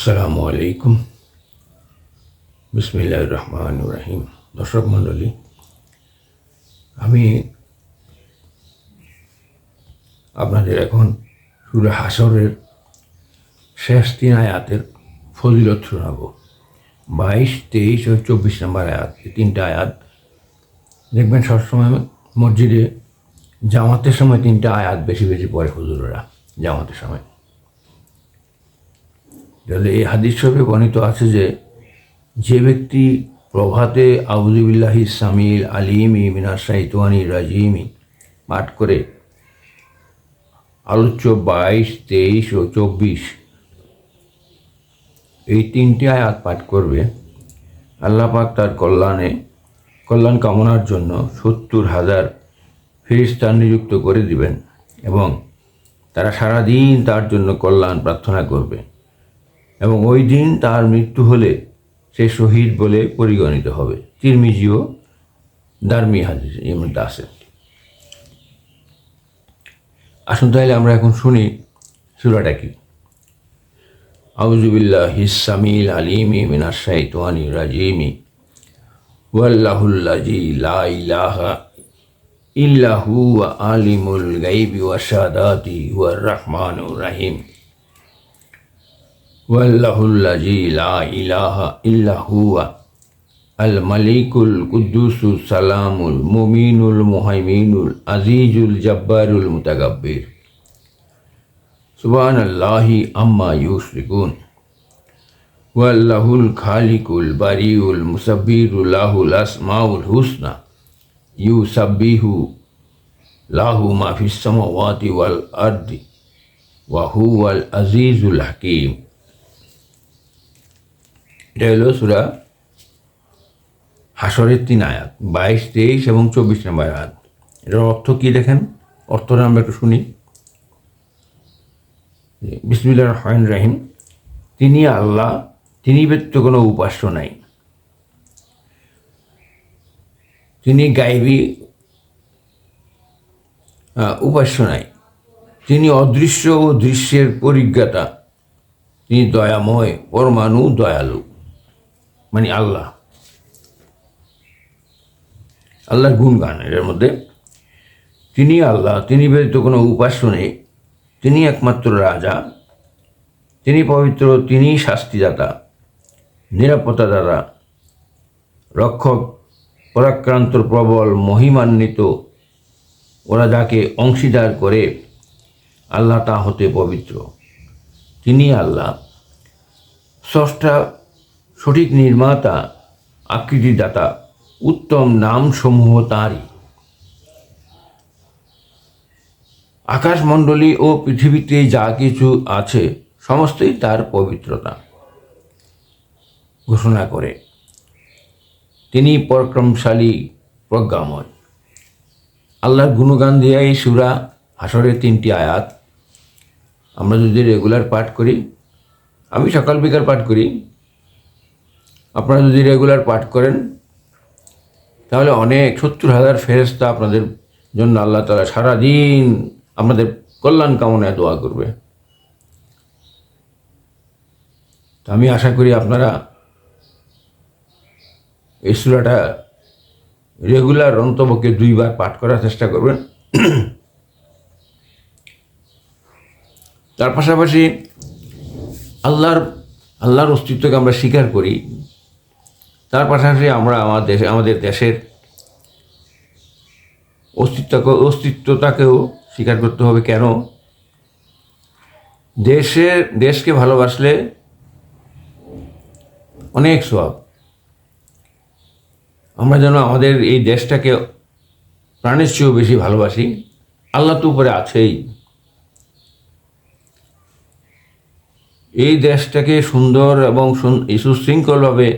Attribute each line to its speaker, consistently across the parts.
Speaker 1: আসসালামু আলাইকুম বিসমিল্লাহ রহমান রাহিম দর্শক মণ্ডলী, আমি আপনাদের এখন সুরা হাসরের শেষ তিন আয়াতের ফজিলত শোনাবো। বাইশ, তেইশ ও চব্বিশ নম্বর আয়াত, এই তিনটা আয়াত দেখবেন সবসময় মসজিদে জামাতের সময় তিনটা আয়াত বেশি বেশি পড়ে হুজুরেরা, জামাতের সময়। তাহলে এই হাদিস শরীফে বর্ণিত আছে যে যে ব্যক্তি প্রভাতে আবুদুবিল্লাহি সামিল আলিমি মিনার সাইতওয়ানি রাজিমি, পাঠ করে আলোচ্য বাইশ, তেইশ ও চব্বিশ, এই তিনটি আয়াত পাঠ করবে, আল্লাহ পাক তার কল্যাণে, কল্যাণ কামনার জন্য সত্তর হাজার ফিরিস্তান নিযুক্ত করে দিবেন এবং তারা সারাদিন তার জন্য কল্যাণ প্রার্থনা করবে। এবং ওই দিন তার মৃত্যু হলে সে শহীদ বলে পরিগণিত হবে। তিরমিজিও দার্মি হাদিস এর মধ্যে আসুন তাহলে আমরা এখন শুনি সুরাটা কি? আউজুবিল্লাহ হিসামিল আলিমি মিনার তোয়ানি রাজিমি। ওয়াল্লাহুল্লাজি লা ইল্লাহু আলিমুল গাইবি ওয়া শাহাদাতি ওয়া রহমানুর রহিম। والله الذي لا إله إلا هو الملك القدوس السلام المؤمن المهيمن العزيز الجبار المتكبر. سبحان الله أما يشركون. والله الخالق البريء المصبر له الأسماء الحسنى يسبح له ما في السماوات والأرض وهو العزيز الحكيم. এটা হলো সুরা হাসরের তিন আয়াত, বাইশ, তেইশ এবং চব্বিশ নম্বর আয়াত। এটার অর্থ কী দেখেন? অর্থটা আমরা একটু শুনি। বিসমিল্লা রহমান রাহিম, তিনি আল্লাহ, তিনি ব্যতীত কোনো উপাস্য নাই। তিনি গাইবি উপাস্য নাই। তিনি অদৃশ্য ও দৃশ্যের পরিজ্ঞাতা। তিনি দয়াময়, পরমাণু, দয়ালু। মানে আল্লাহ। আল্লাহর গুণগান, এটার মধ্যে তিনি আল্লাহ, তিনি ব্যতীত কোনো উপাস্য নেই। তিনি একমাত্র রাজা, তিনি পবিত্র, তিনি শাস্তিদাতা নিরাপত্তাদাতা রক্ষক, পরাক্রান্ত, প্রবল, মহিমান্বিত। ওরা যাকে অংশীদার করে, আল্লাহ তা হতে পবিত্র। তিনি আল্লাহ। স্রষ্টা সঠিক নির্মাতা, আকৃতিদাতা, উত্তম নামসমূহ তাঁরই। আকাশমণ্ডলী ও পৃথিবীতে যা কিছু আছে, সমস্তই তার পবিত্রতা। ঘোষণা করে, তিনি পরাক্রমশালী প্রজ্ঞাময়। আল্লাহর গুণগান দিয়ে এই সুরা হাসরের তিনটি আয়াত। আমরা যদি রেগুলার পাঠ করি, আমি সকাল বিকাল পাঠ করি আপনারা যদি রেগুলার পাঠ করেন, তাহলে অনেক সত্তর হাজার ফেরস্তা আপনাদের জন্য আল্লাহ তালা সারাদিন আপনাদের কল্যাণ কামনায় দোয়া করবে। আমি আশা করি আপনারা এই সুরাটা রেগুলার অন্তপক্ষে দুইবার পাঠ করার চেষ্টা করবেন। তার পাশাপাশি আল্লাহর আল্লাহর অস্তিত্বকে আমরা স্বীকার করি। তার পাশাপাশি আমরা আমার দেশে, আমাদের দেশের অস্তিত্বকে অস্তিত্বটাকেও স্বীকার করতে হবে। কেন? দেশের দেশকে ভালোবাসলে অনেক সব আমরা যেন আমাদের এই দেশটাকে প্রাণের চেয়েও বেশি ভালোবাসি, আল্লাহ তো উপরে আছেই। এই দেশটাকে সুন্দর এবং সুশৃঙ্খলভাবে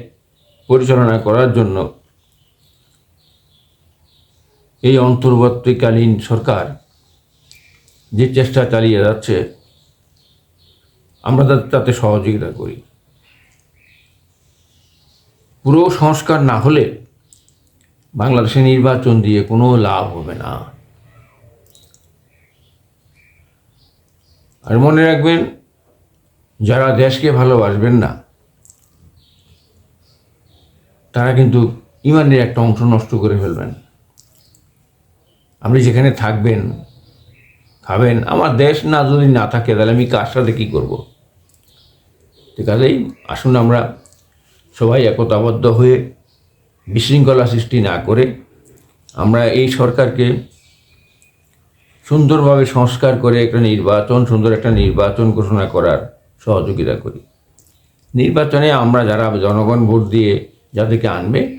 Speaker 1: পরিচালনা করার জন্য এই অন্তর্বর্তীকালীন সরকার যে চেষ্টা চালিয়ে যাচ্ছে, আমরা তাতে সহযোগিতা করি। পুরো সংস্কার না হলে বাংলাদেশে নির্বাচন দিয়ে কোনো লাভ হবে না। আর মনে রাখবেন, যারা দেশকে ভালোবাসবেন না তারা কিন্তু ইমানের একটা অংশ নষ্ট করে ফেলবেন। আপনি যেখানে থাকবেন, খাবেন, আমার দেশ না যদি না থাকে, তাহলে আমি কার সাথে কী করব? ঠিক কাজেই আসুন আমরা সবাই একতাবদ্ধ হয়ে বিশৃঙ্খলা সৃষ্টি না করে আমরা এই সরকারকে সুন্দরভাবে সংস্কার করে একটা নির্বাচন, সুন্দর একটা নির্বাচন ঘোষণা করার সহযোগিতা করি। নির্বাচনে আমরা যারা জনগণ ভোট দিয়ে যাদেরকে আনবে,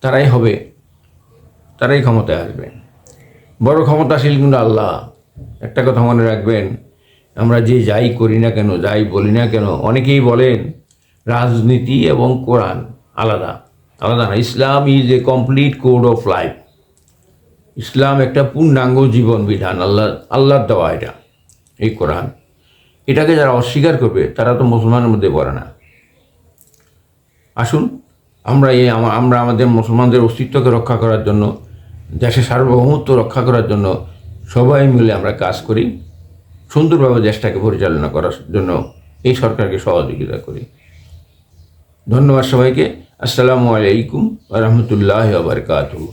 Speaker 1: তারাই হবে, তারাই ক্ষমতায় আসবে। বড় ক্ষমতাশীল কিন্তু আল্লাহ। একটা কথা মনে রাখবেন, আমরা যে যাই করি না কেন, যাই বলি না কেন, অনেকেই বলেন রাজনীতি এবং কোরআন আলাদা আলাদা না। Islam is a complete code of life Islam একটা পূর্ণাঙ্গ জীবন বিধান আল্লাহ, আল্লাহর দেওয়া এটা, এই কোরআন। এটাকে যারা অস্বীকার করবে, তারা তো মুসলমানের মধ্যে পড়ে না। আসুন, আমরা এই আমরা আমাদের মুসলমানদের অস্তিত্বকে রক্ষা করার জন্য, দেশের সার্বভৌমত্ব রক্ষা করার জন্য সবাই মিলে আমরা কাজ করি, সুন্দরভাবে দেশটাকে পরিচালনা করার জন্য এই সরকারকে সহযোগিতা করি। ধন্যবাদ সবাইকে। আসসালামু আলাইকুম রহমতুল্লাহ বারকাতুহ।